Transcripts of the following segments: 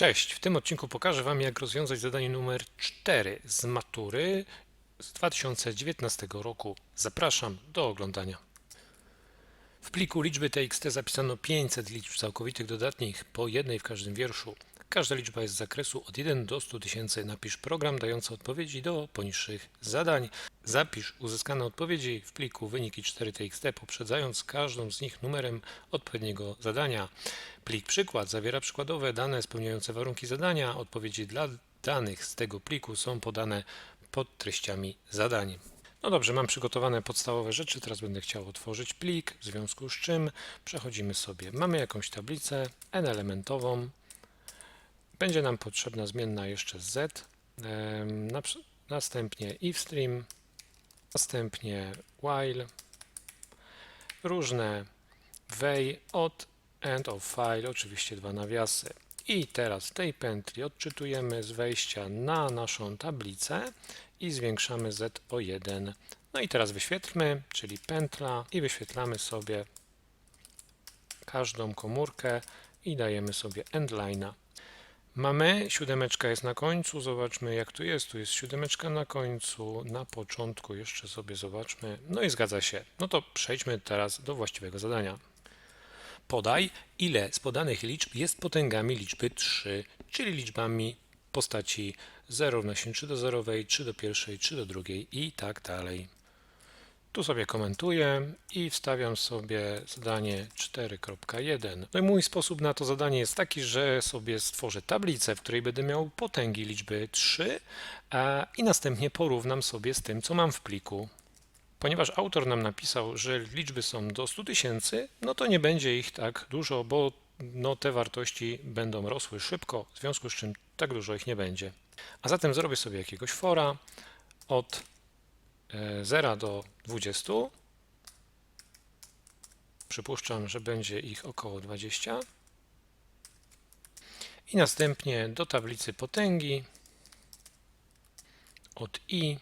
Cześć, w tym odcinku pokażę Wam jak rozwiązać zadanie numer 4 z matury z 2019 roku. Zapraszam do oglądania. W pliku liczby TXT zapisano 500 liczb całkowitych dodatnich, po jednej w każdym wierszu. Każda liczba jest z zakresu od 1 do 100 tysięcy. Napisz program dający odpowiedzi do poniższych zadań. Zapisz uzyskane odpowiedzi w pliku wyniki 4TXT, poprzedzając każdą z nich numerem odpowiedniego zadania. Plik przykład zawiera przykładowe dane spełniające warunki zadania. Odpowiedzi dla danych z tego pliku są podane pod treściami zadań. No dobrze, mam przygotowane podstawowe rzeczy. Teraz będę chciał otworzyć plik, w związku z czym przechodzimy sobie. Mamy jakąś tablicę n-elementową. Będzie nam potrzebna zmienna jeszcze z, następnie if stream, następnie while, różne wej od end of file, oczywiście dwa nawiasy. I teraz w tej pętli odczytujemy z wejścia na naszą tablicę i zwiększamy z o 1. No i teraz wyświetlmy, czyli pętla i wyświetlamy sobie każdą komórkę i dajemy sobie endline'a. Mamy, siódemeczka jest na końcu, zobaczmy jak tu jest, tu jest siódemeczka na końcu, na początku jeszcze sobie zobaczmy, no i zgadza się. No to przejdźmy teraz do właściwego zadania. Podaj, ile z podanych liczb jest potęgami liczby 3, czyli liczbami postaci 0 równa się 3 do 0, 3 do pierwszej, 3 do drugiej i tak dalej. Tu sobie komentuję i wstawiam sobie zadanie 4.1. No i mój sposób na to zadanie jest taki, że sobie stworzę tablicę, w której będę miał potęgi liczby 3 a, i następnie porównam sobie z tym, co mam w pliku. Ponieważ autor nam napisał, że liczby są do 100 tysięcy, no to nie będzie ich tak dużo, bo no, te wartości będą rosły szybko, w związku z czym tak dużo ich nie będzie. A zatem zrobię sobie jakiegoś fora od 0 do 20. Przypuszczam, że będzie ich około 20. I następnie do tablicy potęgi od i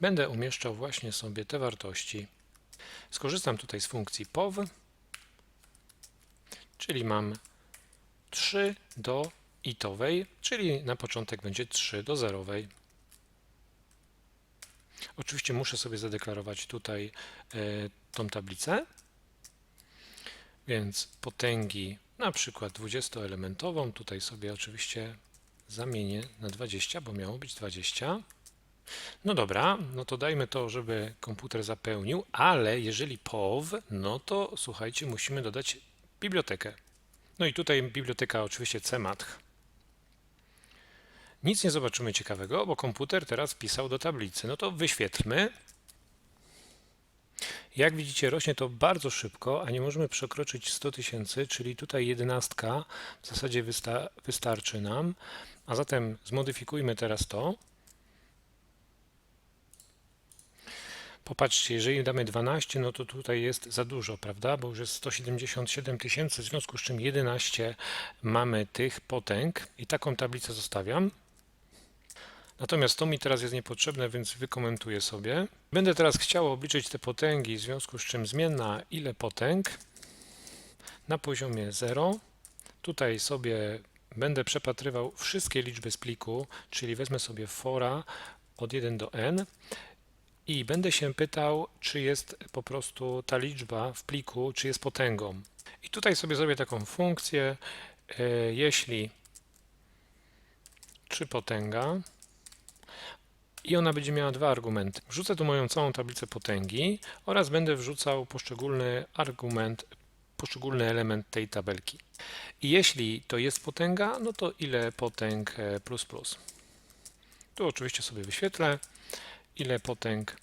będę umieszczał właśnie sobie te wartości. Skorzystam tutaj z funkcji pow, czyli mam 3 do itowej, czyli na początek będzie 3 do zerowej. Oczywiście muszę sobie zadeklarować tutaj e, tą tablicę, więc potęgi na przykład 20-elementową, tutaj sobie oczywiście zamienię na 20, bo miało być 20. No dobra, no to dajmy to, żeby komputer zapełnił, ale jeżeli POW, no to słuchajcie, musimy dodać bibliotekę. No i tutaj biblioteka oczywiście CMATH. Nic nie zobaczymy ciekawego, bo komputer teraz pisał do tablicy. No to wyświetlmy. Jak widzicie, rośnie to bardzo szybko, a nie możemy przekroczyć 100 tysięcy, czyli tutaj jedenastka w zasadzie wysta wystarczy nam. A zatem zmodyfikujmy teraz to. Popatrzcie, jeżeli damy 12, no to tutaj jest za dużo, prawda? Bo już jest 177 tysięcy, w związku z czym 11 mamy tych potęg i taką tablicę zostawiam. Natomiast to mi teraz jest niepotrzebne, więc wykomentuję sobie. Będę teraz chciał obliczyć te potęgi, w związku z czym zmienna ile potęg na poziomie 0. Tutaj sobie będę przepatrywał wszystkie liczby z pliku, czyli wezmę sobie fora od 1 do n i będę się pytał, czy jest po prostu ta liczba w pliku, czy jest potęgą. I tutaj sobie zrobię taką funkcję, e, jeśli czy potęga i ona będzie miała dwa argumenty. Wrzucę tu moją całą tablicę potęgi oraz będę wrzucał poszczególny argument, poszczególny element tej tabelki. I jeśli to jest potęga, no to ile potęg e, plus plus. Tu oczywiście sobie wyświetlę ile potęg.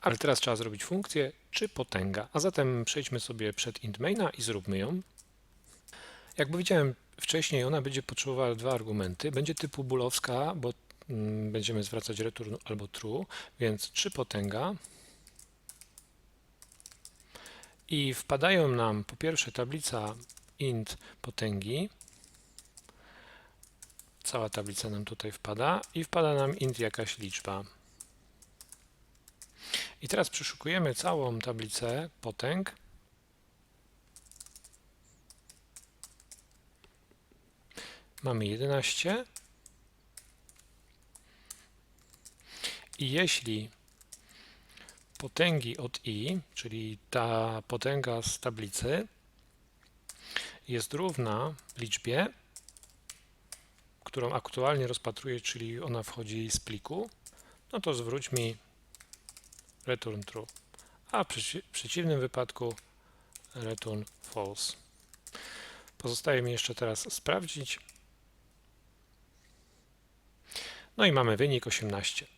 Ale teraz trzeba zrobić funkcję czy potęga. A zatem przejdźmy sobie przed int maina i zróbmy ją. Jak powiedziałem wcześniej, ona będzie potrzebowała dwa argumenty. Będzie typu boolowska, bo będziemy zwracać return albo true, więc czy potęga. I wpadają nam po pierwsze tablica int potęgi. Cała tablica nam tutaj wpada i wpada nam int jakaś liczba. I teraz przeszukujemy całą tablicę potęg. mamy 11. I jeśli potęgi od i, czyli ta potęga z tablicy, jest równa liczbie, którą aktualnie rozpatruję, czyli ona wchodzi z pliku, no to zwróć mi return true, a w przeci- przeciwnym wypadku return false. Pozostaje mi jeszcze teraz sprawdzić. No i mamy wynik 18.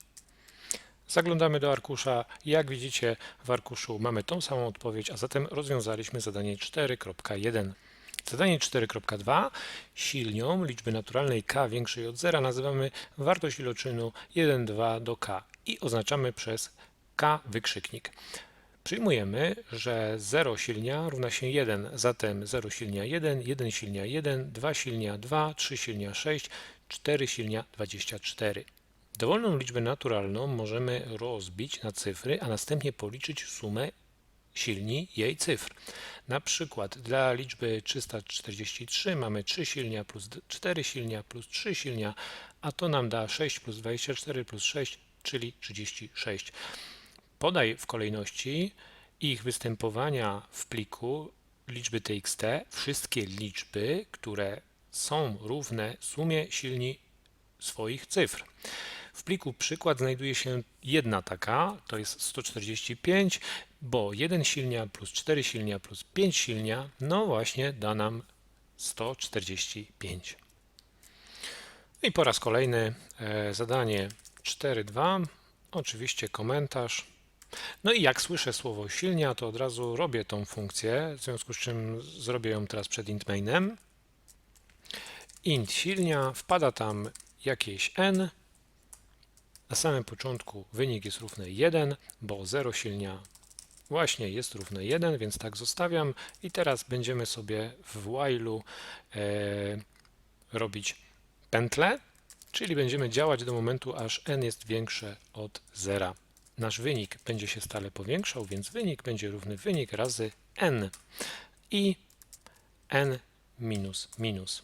Zaglądamy do arkusza. Jak widzicie, w arkuszu mamy tą samą odpowiedź, a zatem rozwiązaliśmy zadanie 4.1. Zadanie 4.2 silnią liczby naturalnej k większej od zera nazywamy wartość iloczynu 1, 2 do k i oznaczamy przez k wykrzyknik. Przyjmujemy, że 0 silnia równa się 1, zatem 0 silnia 1, 1 silnia 1, 2 silnia 2, 3 silnia 6, 4 silnia 24. Dowolną liczbę naturalną możemy rozbić na cyfry, a następnie policzyć sumę silni jej cyfr. Na przykład dla liczby 343 mamy 3 silnia plus 4 silnia plus 3 silnia, a to nam da 6 plus 24 plus 6, czyli 36. Podaj w kolejności ich występowania w pliku liczby txt wszystkie liczby, które są równe sumie silni swoich cyfr. W pliku przykład znajduje się jedna taka, to jest 145, bo 1 silnia plus 4 silnia plus 5 silnia, no właśnie da nam 145. No I po raz kolejny e, zadanie 4.2, oczywiście komentarz. No i jak słyszę słowo silnia, to od razu robię tą funkcję, w związku z czym zrobię ją teraz przed int mainem. Int silnia, wpada tam jakieś n. Na samym początku wynik jest równy 1, bo 0 silnia właśnie jest równe 1, więc tak zostawiam. I teraz będziemy sobie w while'u e, robić pętlę, czyli będziemy działać do momentu, aż n jest większe od 0. Nasz wynik będzie się stale powiększał, więc wynik będzie równy wynik razy n i n minus minus.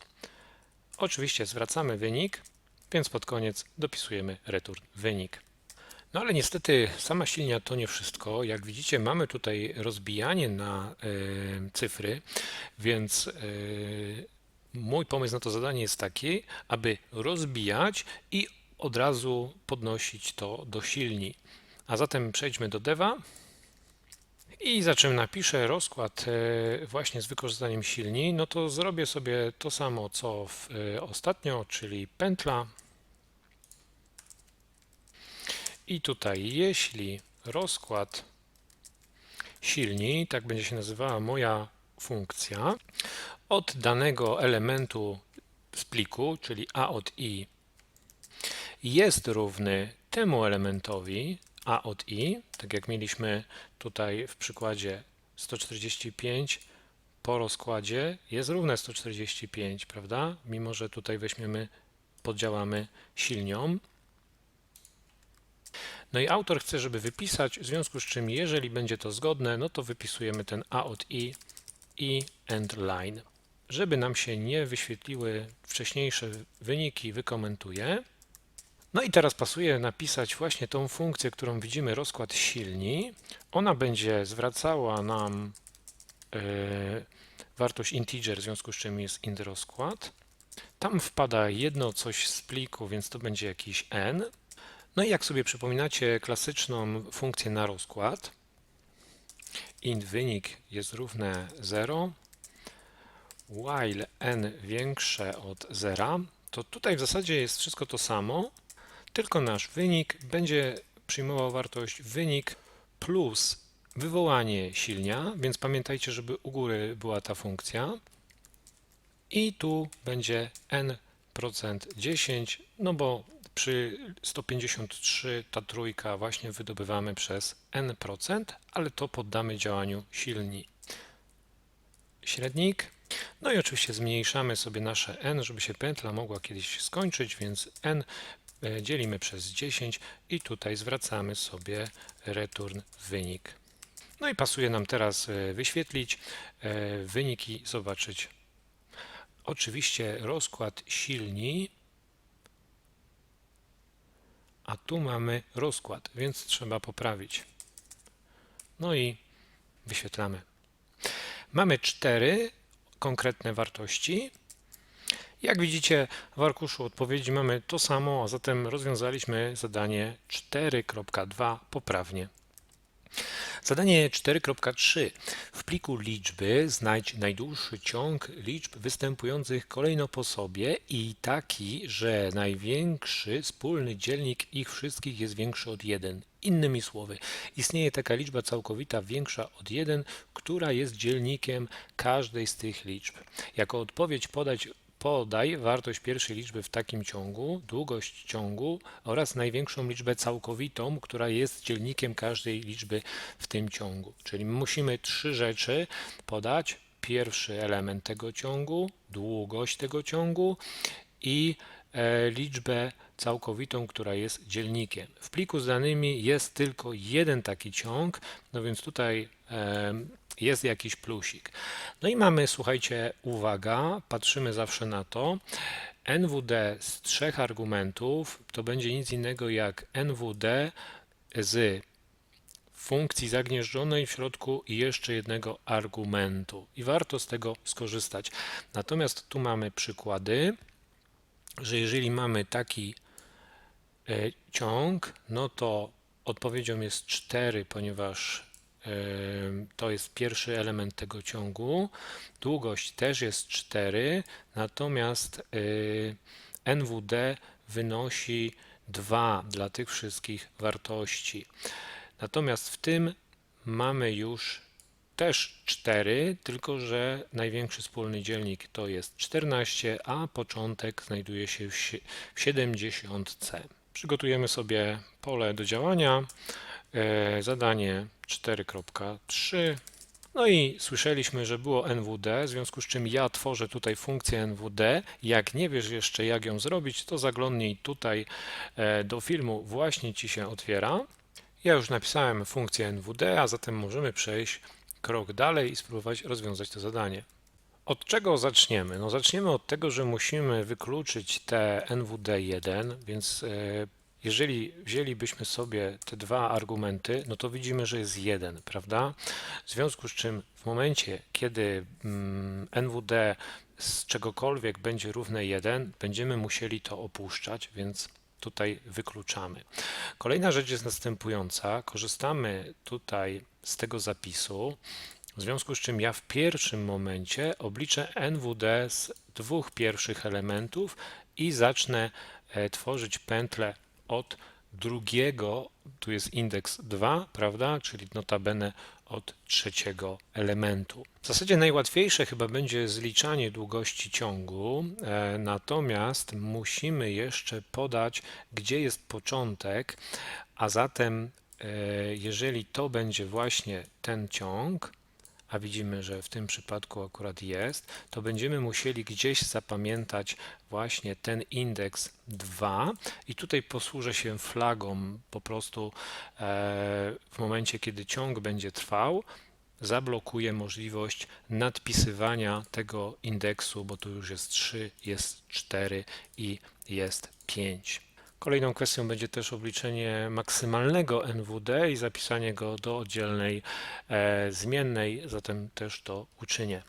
Oczywiście zwracamy wynik, więc pod koniec dopisujemy return wynik. No ale niestety sama silnia to nie wszystko. Jak widzicie, mamy tutaj rozbijanie na e, cyfry, więc e, mój pomysł na to zadanie jest taki, aby rozbijać i od razu podnosić to do silni. A zatem przejdźmy do deva i za czym napiszę rozkład e, właśnie z wykorzystaniem silni, no to zrobię sobie to samo co e, ostatnio, czyli pętla. I tutaj jeśli rozkład silni, tak będzie się nazywała moja funkcja, od danego elementu z pliku, czyli a od i, jest równy temu elementowi, a od i, tak jak mieliśmy tutaj w przykładzie 145 po rozkładzie jest równe 145, prawda? Mimo, że tutaj weźmiemy, poddziałamy silnią. No i autor chce, żeby wypisać, w związku z czym jeżeli będzie to zgodne, no to wypisujemy ten a od i i end line. Żeby nam się nie wyświetliły wcześniejsze wyniki, wykomentuję. No i teraz pasuje napisać właśnie tą funkcję, którą widzimy, rozkład silni. Ona będzie zwracała nam yy, wartość integer, w związku z czym jest int rozkład. Tam wpada jedno coś z pliku, więc to będzie jakiś n. No i jak sobie przypominacie klasyczną funkcję na rozkład, int wynik jest równe 0, while n większe od 0, to tutaj w zasadzie jest wszystko to samo, tylko nasz wynik będzie przyjmował wartość wynik plus wywołanie silnia, więc pamiętajcie, żeby u góry była ta funkcja i tu będzie n% 10, no bo przy 153 ta trójka właśnie wydobywamy przez n%, ale to poddamy działaniu silni. Średnik. No i oczywiście zmniejszamy sobie nasze n, żeby się pętla mogła kiedyś skończyć, więc n dzielimy przez 10 i tutaj zwracamy sobie return wynik. No i pasuje nam teraz e, wyświetlić e, wyniki, zobaczyć oczywiście rozkład silni, a tu mamy rozkład, więc trzeba poprawić. No i wyświetlamy. Mamy cztery konkretne wartości. Jak widzicie w arkuszu odpowiedzi mamy to samo, a zatem rozwiązaliśmy zadanie 4.2 poprawnie. Zadanie 4.3. W pliku liczby znajdź najdłuższy ciąg liczb występujących kolejno po sobie i taki, że największy wspólny dzielnik ich wszystkich jest większy od 1. Innymi słowy, istnieje taka liczba całkowita większa od 1, która jest dzielnikiem każdej z tych liczb. Jako odpowiedź podać Podaj wartość pierwszej liczby w takim ciągu, długość ciągu oraz największą liczbę całkowitą, która jest dzielnikiem każdej liczby w tym ciągu. Czyli musimy trzy rzeczy podać. Pierwszy element tego ciągu, długość tego ciągu i liczbę całkowitą, która jest dzielnikiem. W pliku z danymi jest tylko jeden taki ciąg, no więc tutaj e, jest jakiś plusik. No i mamy, słuchajcie, uwaga, patrzymy zawsze na to. NWD z trzech argumentów to będzie nic innego jak NWD z funkcji zagnieżdżonej w środku i jeszcze jednego argumentu. I warto z tego skorzystać. Natomiast tu mamy przykłady, że jeżeli mamy taki e, ciąg, no to odpowiedzią jest 4, ponieważ to jest pierwszy element tego ciągu. Długość też jest 4, natomiast y, NWD wynosi 2 dla tych wszystkich wartości. Natomiast w tym mamy już też 4, tylko że największy wspólny dzielnik to jest 14, a początek znajduje się w 70C. Przygotujemy sobie pole do działania. E, zadanie 4.3. No i słyszeliśmy, że było NWD, w związku z czym ja tworzę tutaj funkcję NWD. Jak nie wiesz jeszcze jak ją zrobić, to zaglądnij tutaj e, do filmu, właśnie Ci się otwiera. Ja już napisałem funkcję NWD, a zatem możemy przejść krok dalej i spróbować rozwiązać to zadanie. Od czego zaczniemy? No zaczniemy od tego, że musimy wykluczyć te NWD1, więc e, jeżeli wzięlibyśmy sobie te dwa argumenty, no to widzimy, że jest jeden, prawda? W związku z czym w momencie, kiedy mm, NWD z czegokolwiek będzie równe 1, będziemy musieli to opuszczać, więc tutaj wykluczamy. Kolejna rzecz jest następująca. Korzystamy tutaj z tego zapisu, w związku z czym ja w pierwszym momencie obliczę NWD z dwóch pierwszych elementów i zacznę e, tworzyć pętlę od drugiego, tu jest indeks 2, prawda, czyli notabene od trzeciego elementu. W zasadzie najłatwiejsze chyba będzie zliczanie długości ciągu, e, natomiast musimy jeszcze podać, gdzie jest początek, a zatem e, jeżeli to będzie właśnie ten ciąg, a widzimy, że w tym przypadku akurat jest, to będziemy musieli gdzieś zapamiętać właśnie ten indeks 2 i tutaj posłużę się flagą po prostu e, w momencie, kiedy ciąg będzie trwał, zablokuje możliwość nadpisywania tego indeksu, bo tu już jest 3, jest 4 i jest 5. Kolejną kwestią będzie też obliczenie maksymalnego NWD i zapisanie go do oddzielnej e, zmiennej, zatem też to uczynię.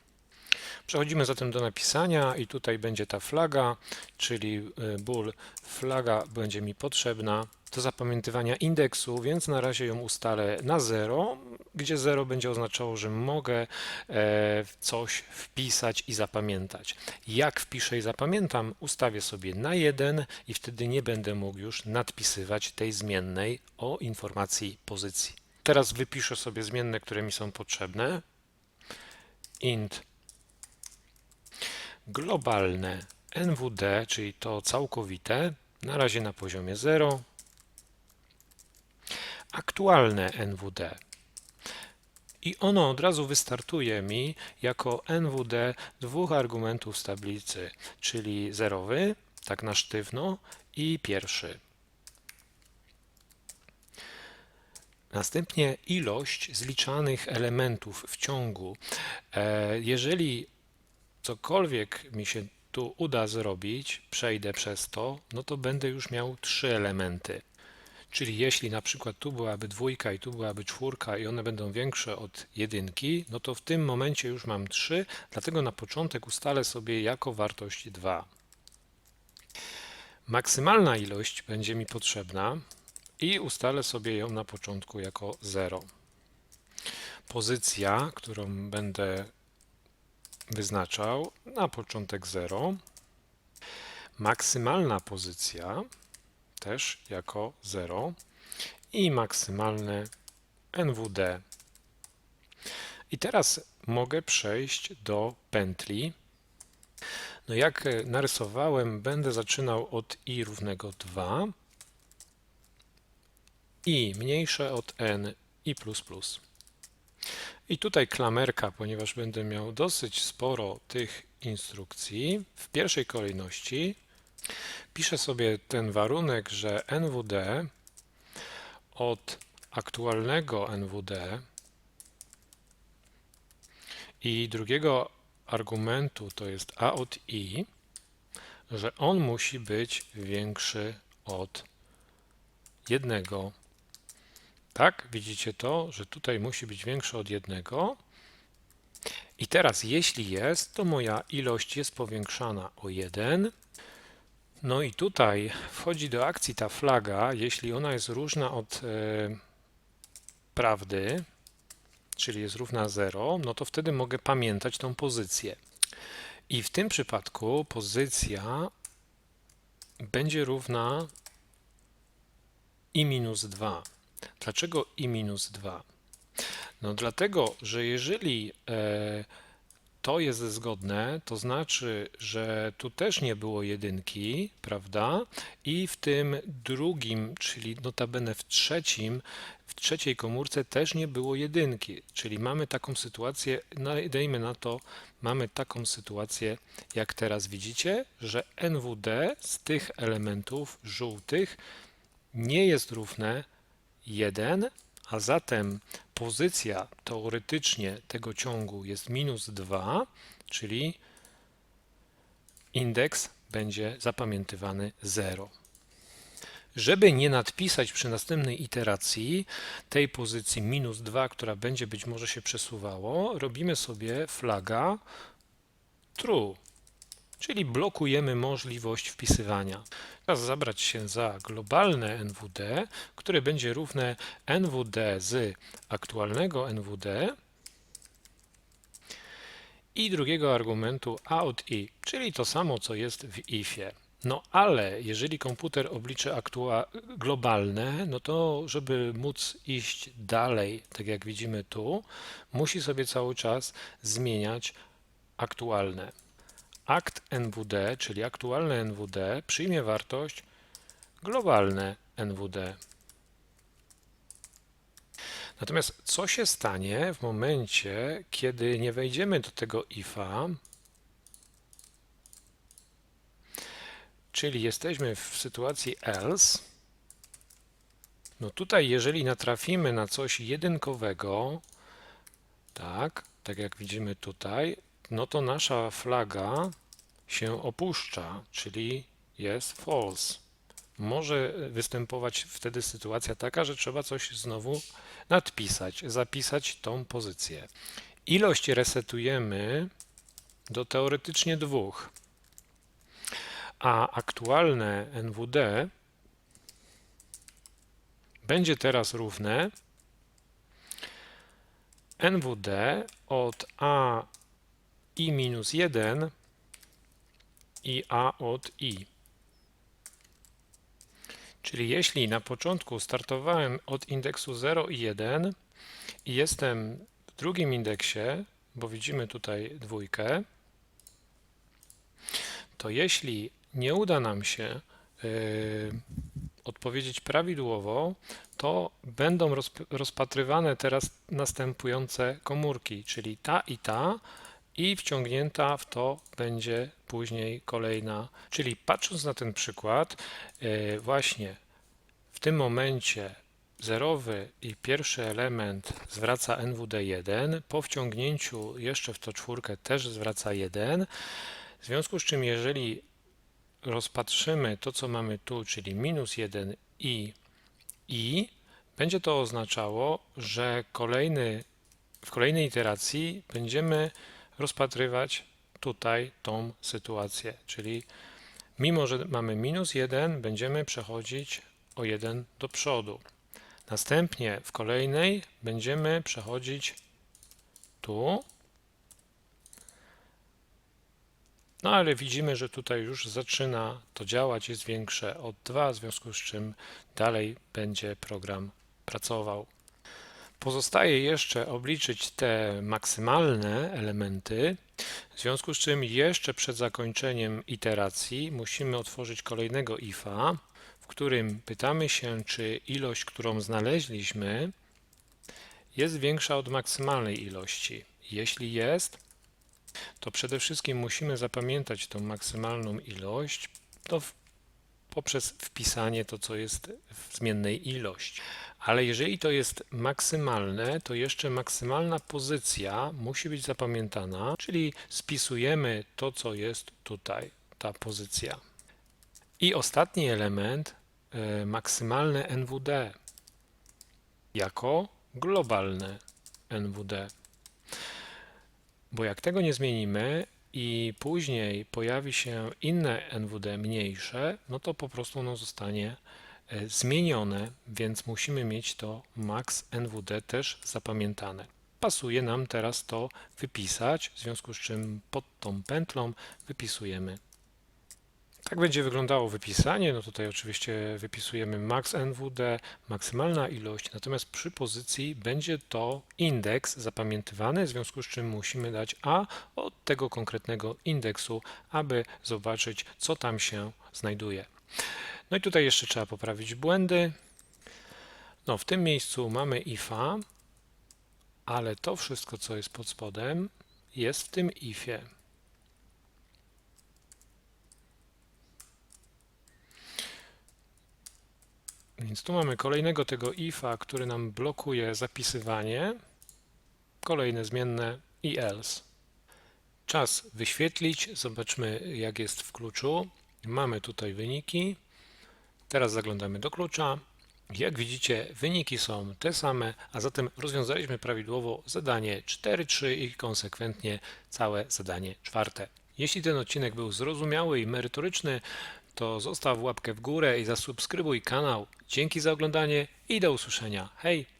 Przechodzimy zatem do napisania i tutaj będzie ta flaga, czyli e, ból flaga będzie mi potrzebna do zapamiętywania indeksu, więc na razie ją ustalę na 0, gdzie 0 będzie oznaczało, że mogę e, coś wpisać i zapamiętać. Jak wpiszę i zapamiętam, ustawię sobie na 1 i wtedy nie będę mógł już nadpisywać tej zmiennej o informacji pozycji. Teraz wypiszę sobie zmienne, które mi są potrzebne. int globalne NWD, czyli to całkowite, na razie na poziomie 0, aktualne NWD. I ono od razu wystartuje mi jako NWD dwóch argumentów z tablicy, czyli zerowy, tak na sztywno, i pierwszy. Następnie ilość zliczanych elementów w ciągu. E, jeżeli cokolwiek mi się tu uda zrobić, przejdę przez to, no to będę już miał trzy elementy. Czyli jeśli na przykład tu byłaby dwójka i tu byłaby czwórka i one będą większe od jedynki, no to w tym momencie już mam 3, dlatego na początek ustalę sobie jako wartość 2. Maksymalna ilość będzie mi potrzebna i ustalę sobie ją na początku jako 0. Pozycja, którą będę wyznaczał na początek 0. Maksymalna pozycja też jako 0 i maksymalne NWD. I teraz mogę przejść do pętli. No jak narysowałem, będę zaczynał od i równego 2 i mniejsze od n i plus plus. I tutaj klamerka, ponieważ będę miał dosyć sporo tych instrukcji. W pierwszej kolejności piszę sobie ten warunek, że NWD od aktualnego NWD i drugiego argumentu to jest A od I, że on musi być większy od jednego. Tak, widzicie to, że tutaj musi być większy od jednego. I teraz, jeśli jest, to moja ilość jest powiększana o 1. No i tutaj wchodzi do akcji ta flaga, jeśli ona jest różna od e, prawdy, czyli jest równa 0, no to wtedy mogę pamiętać tą pozycję. I w tym przypadku pozycja będzie równa i minus 2. Dlaczego i minus 2? No dlatego, że jeżeli e, to jest zgodne, to znaczy, że tu też nie było jedynki, prawda? I w tym drugim, czyli notabene w trzecim, w trzeciej komórce też nie było jedynki, czyli mamy taką sytuację, no, dejmy na to, mamy taką sytuację, jak teraz widzicie, że NWD z tych elementów żółtych nie jest równe 1, a zatem pozycja teoretycznie tego ciągu jest minus 2, czyli indeks będzie zapamiętywany 0. Żeby nie nadpisać przy następnej iteracji tej pozycji minus 2, która będzie być może się przesuwało, robimy sobie flaga true, czyli blokujemy możliwość wpisywania. Teraz zabrać się za globalne NWD, które będzie równe NWD z aktualnego NWD i drugiego argumentu od i, czyli to samo, co jest w ifie. No ale jeżeli komputer obliczy globalne, no to żeby móc iść dalej, tak jak widzimy tu, musi sobie cały czas zmieniać aktualne akt NWD, czyli aktualne NWD, przyjmie wartość globalne NWD. Natomiast co się stanie w momencie, kiedy nie wejdziemy do tego IFA, czyli jesteśmy w sytuacji else, no tutaj jeżeli natrafimy na coś jedynkowego, tak, tak jak widzimy tutaj, no to nasza flaga się opuszcza, czyli jest false. Może występować wtedy sytuacja taka, że trzeba coś znowu nadpisać, zapisać tą pozycję. Ilość resetujemy do teoretycznie dwóch, a aktualne NWD będzie teraz równe NWD od A i minus 1 i a od i. Czyli jeśli na początku startowałem od indeksu 0 i 1 i jestem w drugim indeksie, bo widzimy tutaj dwójkę, to jeśli nie uda nam się yy, odpowiedzieć prawidłowo, to będą rozpatrywane teraz następujące komórki, czyli ta i ta, i wciągnięta w to będzie później kolejna. Czyli patrząc na ten przykład, e, właśnie w tym momencie zerowy i pierwszy element zwraca NWD1, po wciągnięciu jeszcze w to czwórkę też zwraca 1, w związku z czym jeżeli rozpatrzymy to, co mamy tu, czyli minus 1 i i, będzie to oznaczało, że kolejny, w kolejnej iteracji będziemy rozpatrywać tutaj tą sytuację, czyli mimo, że mamy minus 1, będziemy przechodzić o 1 do przodu. Następnie w kolejnej będziemy przechodzić tu. No ale widzimy, że tutaj już zaczyna to działać, jest większe od 2, w związku z czym dalej będzie program pracował. Pozostaje jeszcze obliczyć te maksymalne elementy, w związku z czym jeszcze przed zakończeniem iteracji musimy otworzyć kolejnego ifa, w którym pytamy się, czy ilość, którą znaleźliśmy, jest większa od maksymalnej ilości. Jeśli jest, to przede wszystkim musimy zapamiętać tą maksymalną ilość poprzez wpisanie to, co jest w zmiennej ilość. Ale jeżeli to jest maksymalne, to jeszcze maksymalna pozycja musi być zapamiętana, czyli spisujemy to, co jest tutaj, ta pozycja. I ostatni element, e, maksymalne NWD jako globalne NWD. Bo jak tego nie zmienimy i później pojawi się inne NWD mniejsze, no to po prostu ono zostanie zmienione, więc musimy mieć to max NWD też zapamiętane. Pasuje nam teraz to wypisać, w związku z czym pod tą pętlą wypisujemy tak będzie wyglądało wypisanie. No tutaj oczywiście wypisujemy max NWD, maksymalna ilość, natomiast przy pozycji będzie to indeks zapamiętywany, w związku z czym musimy dać A od tego konkretnego indeksu, aby zobaczyć, co tam się znajduje. No i tutaj jeszcze trzeba poprawić błędy. No w tym miejscu mamy ifa, ale to wszystko, co jest pod spodem, jest w tym ifie. Więc tu mamy kolejnego tego ifa, który nam blokuje zapisywanie, kolejne zmienne i else. Czas wyświetlić, zobaczmy jak jest w kluczu. Mamy tutaj wyniki. Teraz zaglądamy do klucza. Jak widzicie, wyniki są te same, a zatem rozwiązaliśmy prawidłowo zadanie 4.3 i konsekwentnie całe zadanie czwarte. Jeśli ten odcinek był zrozumiały i merytoryczny, to zostaw łapkę w górę i zasubskrybuj kanał. Dzięki za oglądanie i do usłyszenia. Hej!